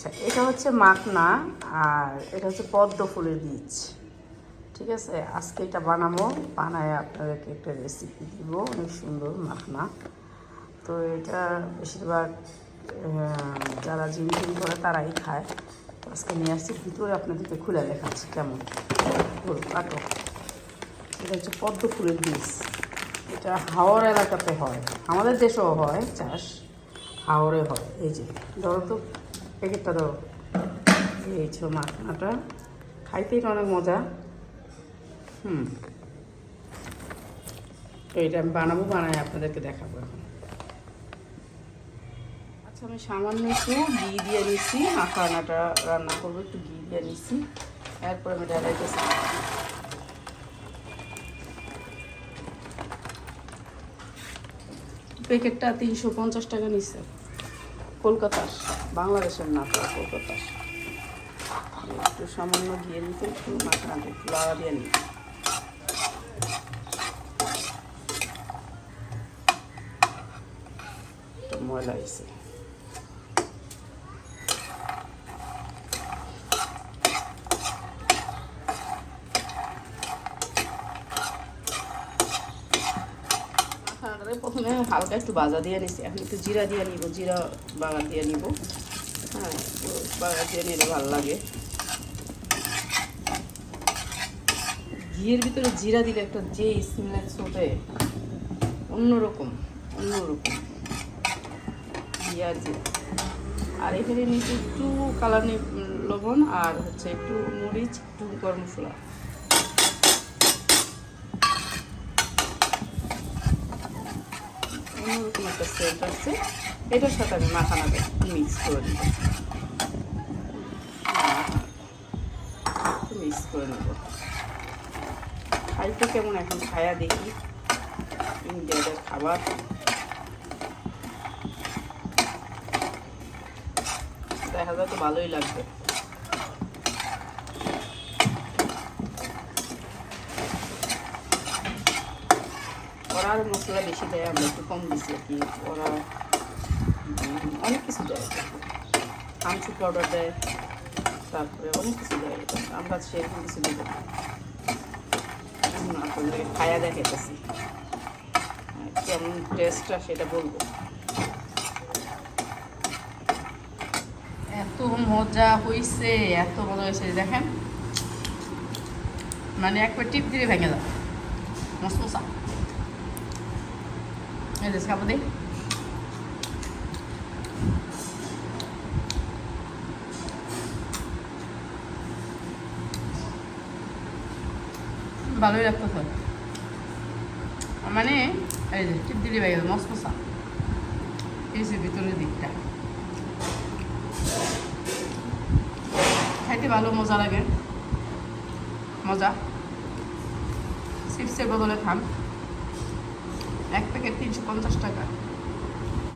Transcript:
আচ্ছা এটা হচ্ছে মাখনা আর এটা হচ্ছে পদ্ম ফুলের বীজ। ঠিক আছে? আজকে এটা বানাবো, বানায় আপনাদেরকে একটা রেসিপি দিব। অনেক সুন্দর মাখনা। তো এটা বেশিরভাগ যারা জিম টিম করে তারাই খায়। আজকে নিয়ে আসছি, ভিতরে আপনাদেরকে খুলে দেখাচ্ছি কেমন। কাটো। এটা হচ্ছে পদ্ম ফুলের বীজ। এটা হাওড় এলাকাতে হয়। আমাদের দেশেও হয়, চাষ হাওড়ে হয়। এই যে, ধরো তো প্যাকেটটা দাও। এই ছিল মাখনাটা খাইতে অনেক মজা। হুম। তো এটা আমি বানাবো বানাই আপনাদেরকে দেখাবো এখন। আচ্ছা আমি সামান্য একটু ঘি দিয়ে নিচ্ছি। মাখানাটা রান্না করব, একটু ঘি দিয়ে নিচ্ছি। এরপরে আমি ঢালাইতেছি প্যাকেটটা তিনশো পঞ্চাশ টাকা নিচ্ছে। কলকাতার, বাংলাদেশের না কলকাতার। একটু সামান্য দিয়ে নিতে, একটু মাখানাটা একটু দিয়ে নিই ময়লা এসে মাখানাটারে প্রথমে হালকা একটু ভাজা দিয়ে নিছি। এখন একটু জিরা দিয়ে নিব, জিরা বাগার দিয়ে নিব। হ্যাঁ বাগার দিয়ে নিলে ভালো লাগে। ঘিয়ের ভিতরে জিরা দিলে একটা যে স্মেল ছোটে অন্যরকম অন্যরকম। ঘি আর জিরা। আর এখানে নিচে একটু কালার লবণ আর হচ্ছে একটু মরিচ, একটু গরম মশলা। অন্যরকম একটা সেন্ট আছে। এটার সাথে আমি মাখানাটা মিক্স করে দিব মিক্স করে নেব। খাইতে কেমন এখন খায়া দেখি। ইন্ডিয়াদের খাবার। দেখা যায় তো ভালোই লাগবে। ওরা মশলা বেশি দেয়, আমরা একটু কম দিচ্ছি আর কি। ওরা অনেক কিছু দেয়। আমচুর পাউডার দেয়, তারপরে অনেক কিছু দেয়। আমরা সেরকম কিছু দেবো না। আপনাদের খায়া দেখাইতেছি। কেমন টেস্টটা সেটা বলব। এত মজা হয়েছে এত মজা হয়েছে দেখেন। মানে একবার টিপ দিয়ে ভেঙে মস্ত মশা এই যে খাব দিই। ভালোই লাগতেছে। মানে এই যে টিপ দিলে ভাই মস্ত মশা এই যে ভিতরের দিকটা। খাইতে ভালো মজা লাগে। মজা। চিপসের বদলে খান। এক প্যাকেট তিনশো পঞ্চাশ টাকা।